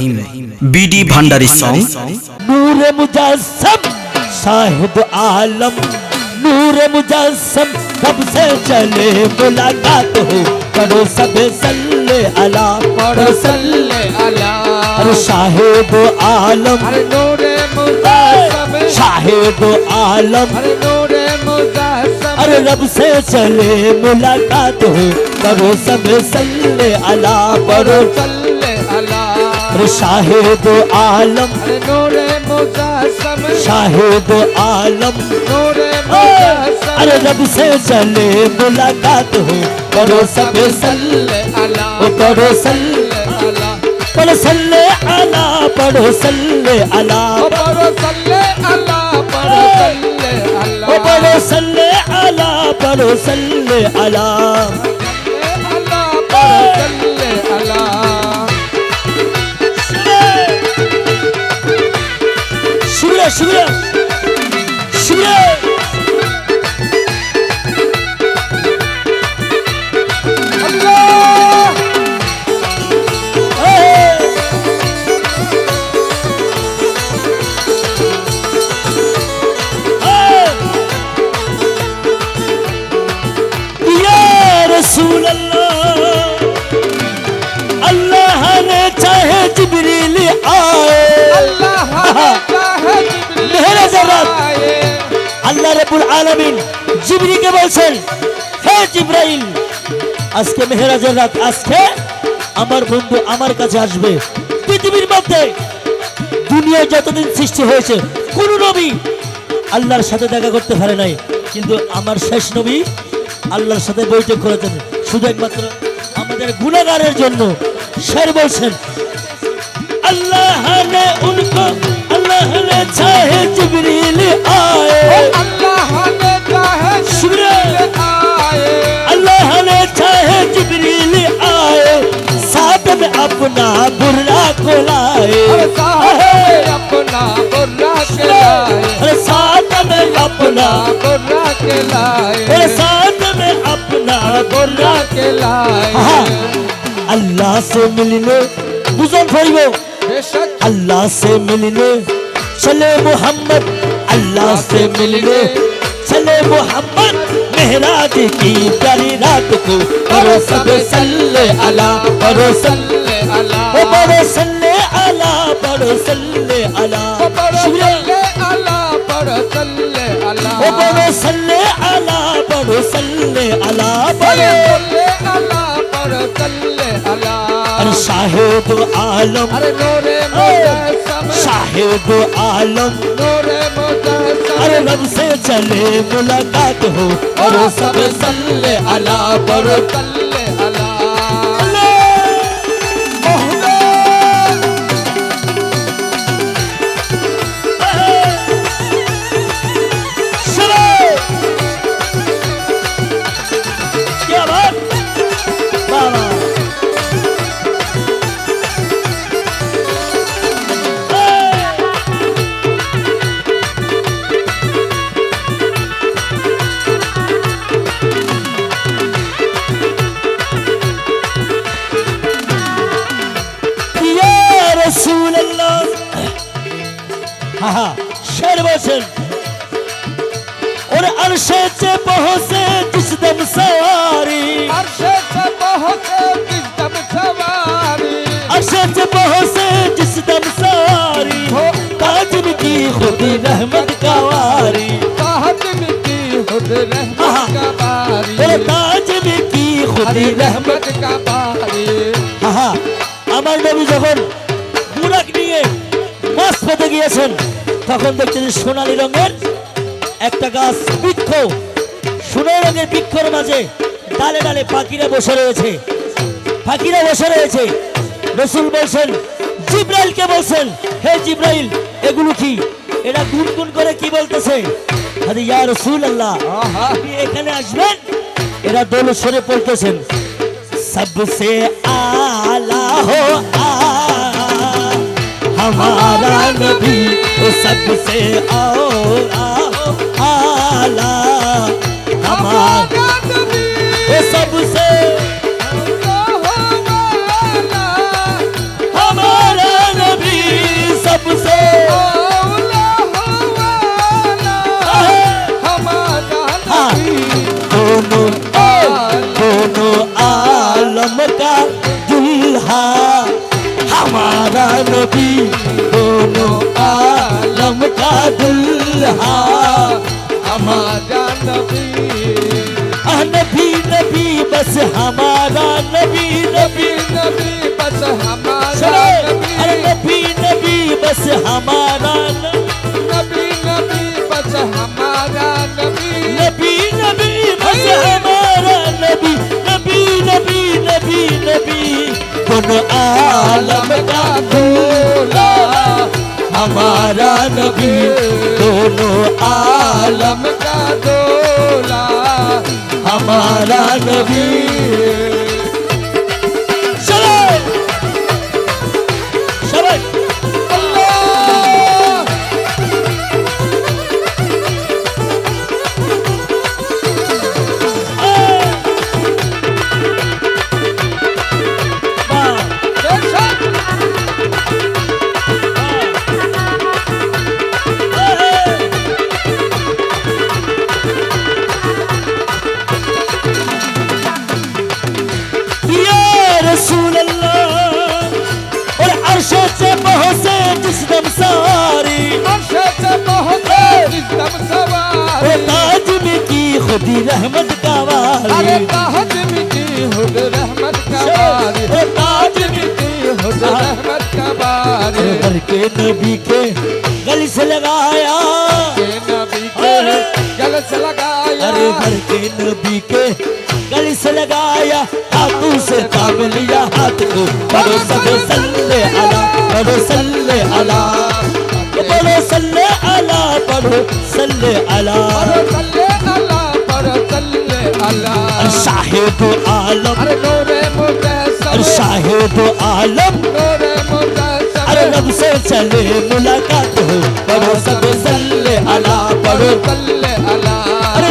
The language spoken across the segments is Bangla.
BD Bhandari song Noor Mujassam Sahib Alam. नूर मुजस्सम कब से चले मुलाकात हो? करो सबे सल्ले अला पढ़ो। सल्ले अला। अरे साहिब आलम। अरे नूर मुजस्सम साहिब आलम। अरे नूर मुजस्सम अरे रब से चले मुलाकात हो? करो सबे सल्ले अला पढ़ो। सल्ले शाहिद आलम। नूरे मुजासम शाहिद आलम। नूरे मुजासम अरे रब से चले मुलाकात हो करो सब सल्ले अला। करो सल्ले अला। पढ़ो सल्ले अला पढ़ो सल्ले अला। पढ़ो सल्ले अला पढ़ो सल्ले अला। पढ़ो सल्ले अला पढ़ो सल्ले अला। শুনে রব্বুল আলমিন জিবরিকে বলছেন, হে জিব্রাইল, আজকে মেহরাজের রাত, আজকে আমার বন্ধু আমার কাছে আসবে। পৃথিবীর মধ্যে দুনিয়ায় যতদিন সৃষ্টি হয়েছে, কোন নবী আল্লাহর সাথে দেখা করতে পারে নাই। কিন্তু আমার শেষ নবী আল্লাহর সাথে বৈঠক করেছেন। শুধু একমাত্র আমাদের গুণাগারের জন্য স্যার বলছেন, আল্লাহ আল্লাহ চাহে জিবরিল আয়ে। जिब्रील आए अल्लाह ने चाहे जिब्रील आए अल्लाह ने चाहे जिब्रील आए साथ में अपना बुर्रा को लाए अरे साहब अपना बुर्रा के लाए अरे साथ में अपना बुर्रा के लाए अरे साथ में अपना बुर्रा बुर्रा के लाए हाँ। अल्लाह से मिलने बुजुर्ग भाइयों बेशक अल्लाह से मिलने चले मोहम्मद अल्लाह से मिलने चले मोहम्मद मेहराज की प्यारी रात को करो सब सल्ले अला करो सल्ले सल्ले अला ओ बड़ो सल्ले अला बड़ो सल्ले अला पढ़ो शुक्रिया सल्ले अला पढ़ो सल्ले अला ओ बड़ो सल्ले अला बड़ो सल्ले अला पढ़ो बड़ो सल्ले अला पढ़ो सल्ले अला अरे साहेब आलम। अरे नूरे मुजस्सम आलम। नूरे अरे रब से चले मुलाकात हो। और सब सल्ले अला पर पढ़ो हाँ हाँ शेर बचन और अरशे से पहुंचे जिस दम सवारी अरशे से पहुंचे किस दम सवारी अरशे से पहुंचे जिस दम सवारी हो काजिम की खुद रहमत का वारी काहतिम की खुद रहमत का बारी और काजिम की खुद हरी रहमत रहमत का बारी আহা আমার নবী যখন বুরাক নিয়ে মাছ পেতে গিয়েছেন তখন দেখছেন সোনালি রঙের একটা গাছ বৃক্ষ। সোনালি রঙের বৃক্ষর মাঝে ডালে ডালে পাখিরা বসে রয়েছে। পাখিরা বসে রয়েছে। রসুল বলছেন জিব্রাইলকে বলছেন হে জিব্রাইল এগুলো কি? এরা গুন গুন করে কি বলতেছে? আরে ইয়া রসুল আল্লাহ আপনি এখানে আসবেন? এরা দোল সরে পড়তেছেন সবসে আলা হো আ हमारा नबी वो सबसे आओ आला हमारा नबी वो सबसे हमारा नबी सबसे दोनों दोनों आलम का दुल्हा हमारा नबी दोनों आलम का दुल्हा हमारा नबी आह, नबी नबी बस हमारा नबी नबी नबी नबी बस हमारा चलो नबी अरे नबी नबी बस हमारा न- नबी नबी बस हमारा नबी नबी नबी बस हमारा नबी नबी नबी नबी नबी दोनों आलम का दूल्हा हमारा नबी दोनों आलम आलम का दोला हमारा नबी घर के नबी के गली से लगाया हाथों से ताब लिया हाथ को बड़ो सब सल्ले अला बड़ो सल्ले अला बड़ो सल्ले अला बड़ो सल्ले अला पर सल्ले अल्लाह पर सल्ले अल्लाह शाहिद आलम। अरे शाहिद आलम। अरे रब से चले मुलाकात हो बड़ो सब सल्ले अला बड़ो सल्ले अल्लाह अरे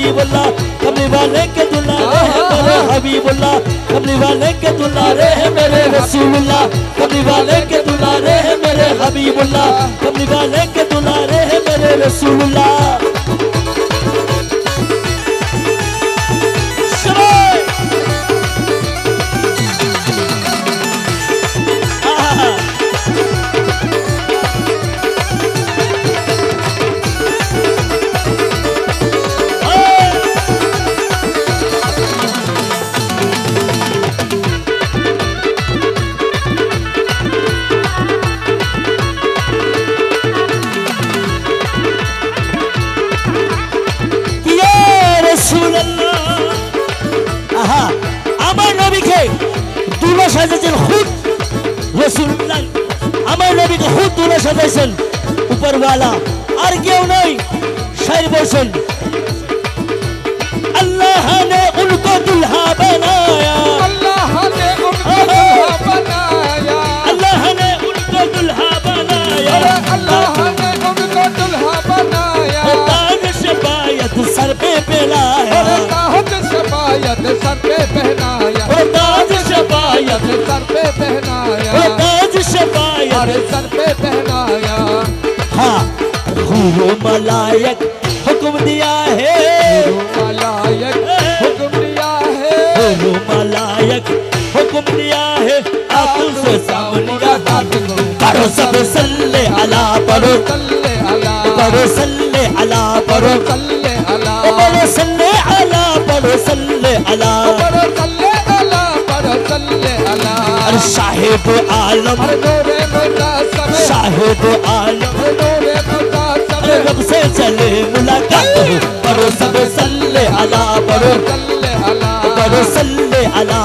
मेरे हबीबुल्लाह कमली वाले के दुलारे हैं मेरे हबीबुल्लाह कमली वाले के दुलारे हैं मेरे रसूलुल्लाह कमली वाले के दुलारे हैं मेरे हबीबुल्लाह कमली वाले के दुलारे हैं मेरे रसूलुल्लाह सर पे पहनाया। हाँ। मलायक हुक्म दिया है। मलायक हुक्म दिया है। मलायक हुक्म दिया है। आँखों से हाथ को करो सब सल्ले अला पढ़ो सल्ले अला। पढ़ो सल्ले अला पढ़ो सल्ले अला। पढ़ो सल्ले और साहेब आलम। साहेब आलम। रब से चले मुलाकात। करो सब सल्ले अला करो सल्ले अला। करो सल्ले अला।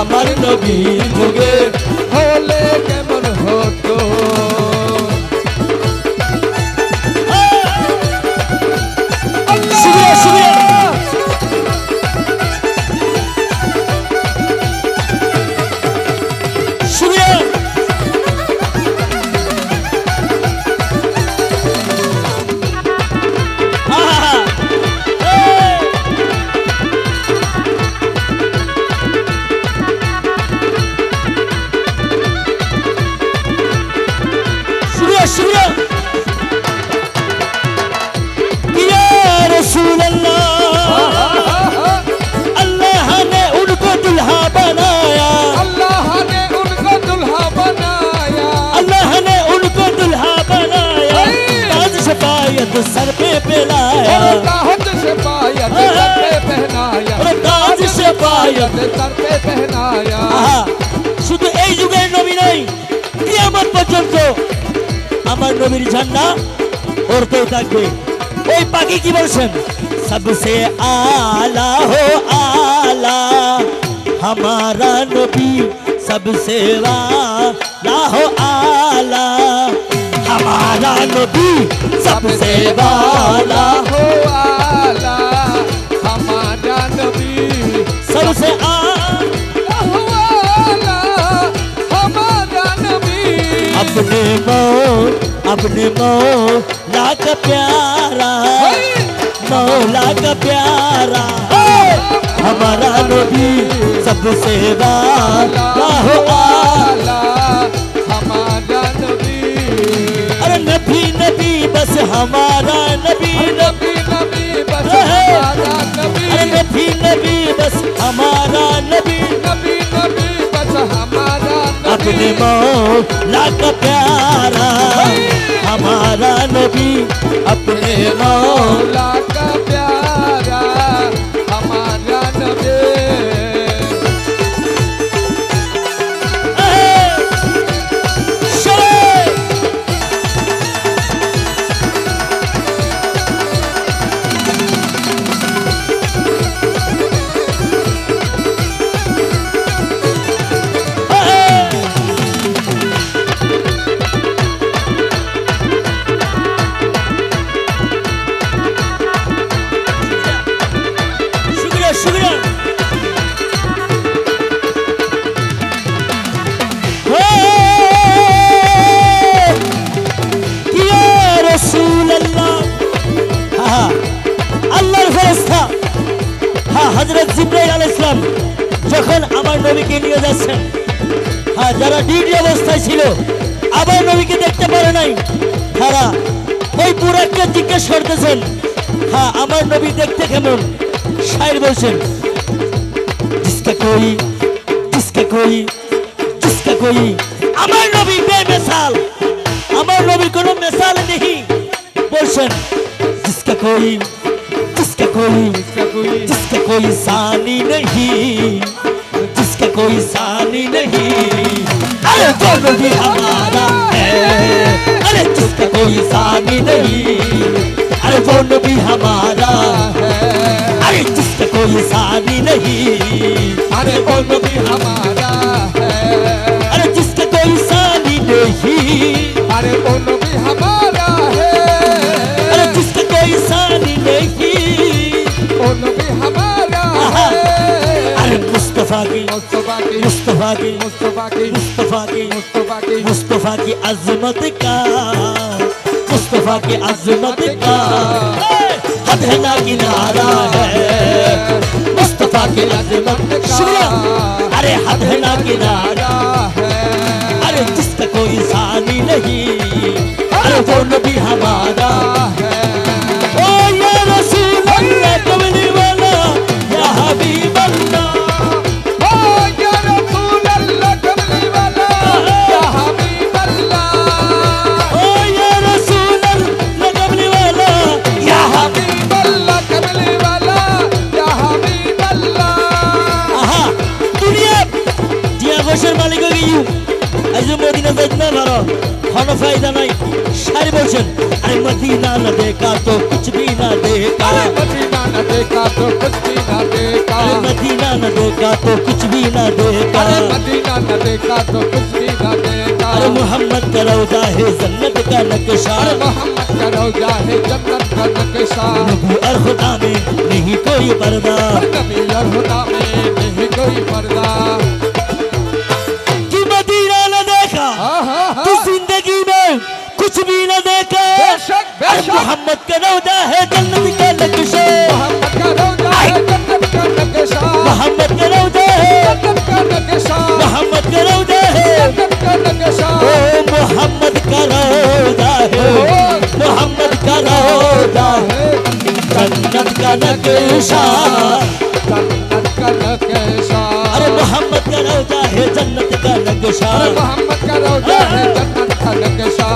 আমার নবী যুগে સર પે પહેનાયા শুধু এই যুগের নবী নয় কিয়ামত পর্যন্ত আমার নবীর ঝান্ডা ওরতেই থাকবে ওই পাখি কি বলছেন সবসে আলা হো আলা हमारा नबी सबसे वाला हो आला हमारा नबी सबसे वाला हो आला से अपने मौल अपने मौला का प्यारा मौला लाख प्यारा हमारा नबी सबसे वाला हो हमारा नबी अरे नबी नबी, बस हमारा नबी। नबी। नबी नबी। बस हमारा नबी। नबी नबी बस हमारा अपने मौला का प्यारा हमारा नबी अपने मौला का ডিউটি অবস্থায় ছিল আবার নবীকে দেখতে পারে নাই তারা ওই বুড়াকে জিজ্ঞেস করতেছেন হ্যাঁ আমার নবী দেখতে কেমন শায়ের বলছেন जिसका कोई जिसका कोई जिसका कोई আমার নবী বেমিসাল আমার নবী কোনো মিসাল নেই বলছেন जिसका कोई जिसका कोई जिसका कोई जिसका कोई सानी नहीं जिसका कोई सानी नहीं अरे वो नबी हमारा है अरे जिसका कोई सानी नहीं अरे वो नबी हमारा है अरे जिसका कोई सानी नहीं अरे वो नबी हमारा है अरे जिसका कोई सानी नहीं अरे वो मुस्तफा की मुस्तफा की मुस्तफा की मुस्तफा की अजमत का मुस्तफा की अजमत का हद है ना किनारा है मुस्तफा की अजमत का शुक्रिया अरे हद है ना किनारा है अरे जिसका कोई सानी नहीं अरे वो नबी हमारा है ओ या रसूल अल्लाह कमली न देखा तो कुछ भी ना देखा। अरे मदीना न देखा तो कुछ भी न देखा। अरे मोहम्मद का रौजा है जन्नत का नक्शा। अरे मोहम्मद का रोजा है जन्नत का नक्शा। नबी और खुदा में नहीं कोई पर्दा। नबी और खुदा में नहीं कोई पर्दा। कि मदीना न देखा आहा ज़िंदगी में कुछ भी न देखा। मोहम्मद का रौजा है जन्नत जन्नत का नक्शा जन्नत का नक्शा अरे मोहम्मद का रौजा है जन्नत का नक्शा अरे मोहम्मद का रोजा है जन्नत का नक्शा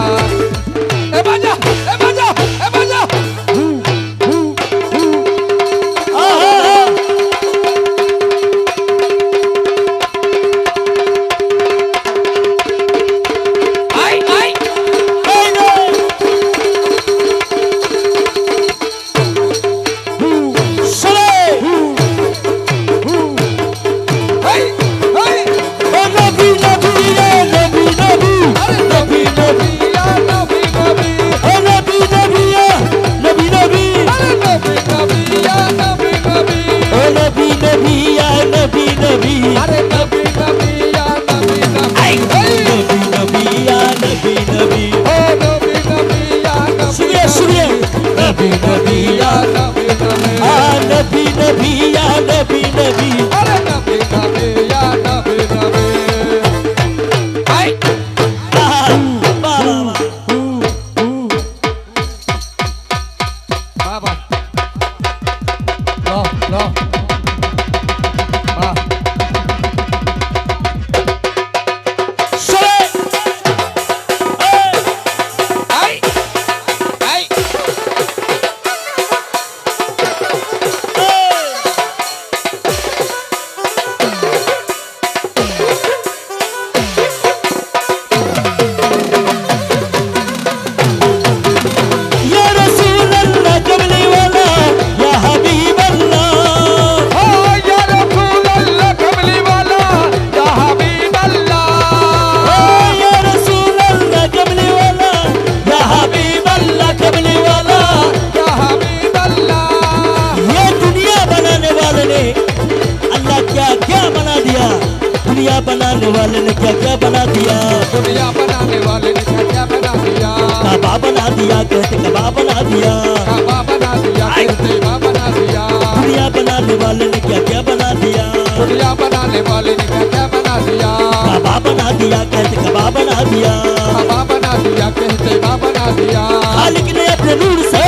क्या बना दिया। दुनिया बनाने वाले ने खर्चा बना दिया। कबा बना दिया कहते कबा बना दिया। कबा बना दिया कहते बना दिया। दुनिया बनाने वाले ने क्या क्या बना दिया। दुनिया बनाने वाले ने क्या क्या बना दिया। कबा बना दिया कहते कबा बना दिया। कबा बना दिया कहते बना दिया। खालिक ने अपने रूल से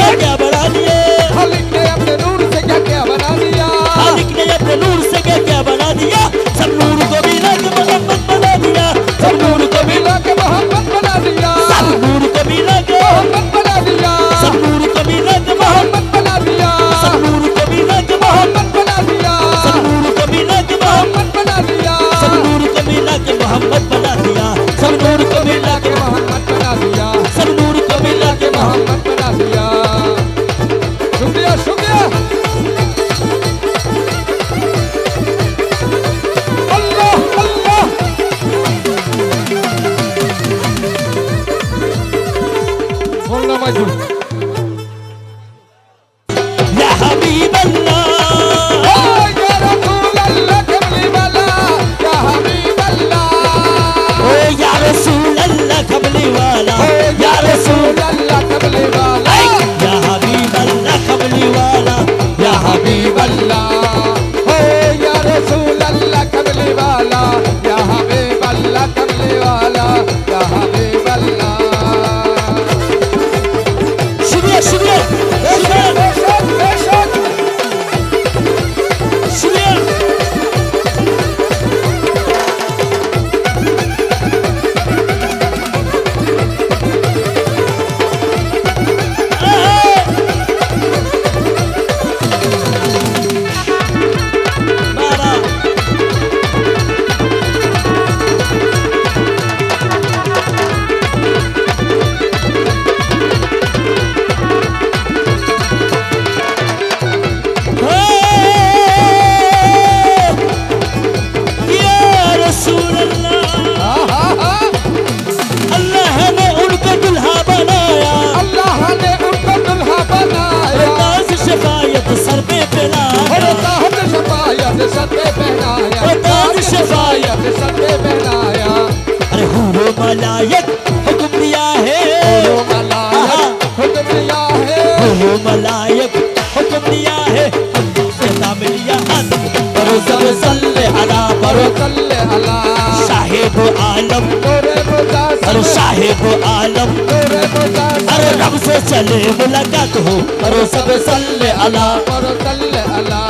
अरे रब से चले मुलाकात हो करो सब सल्ले अला अरे सल्ले अला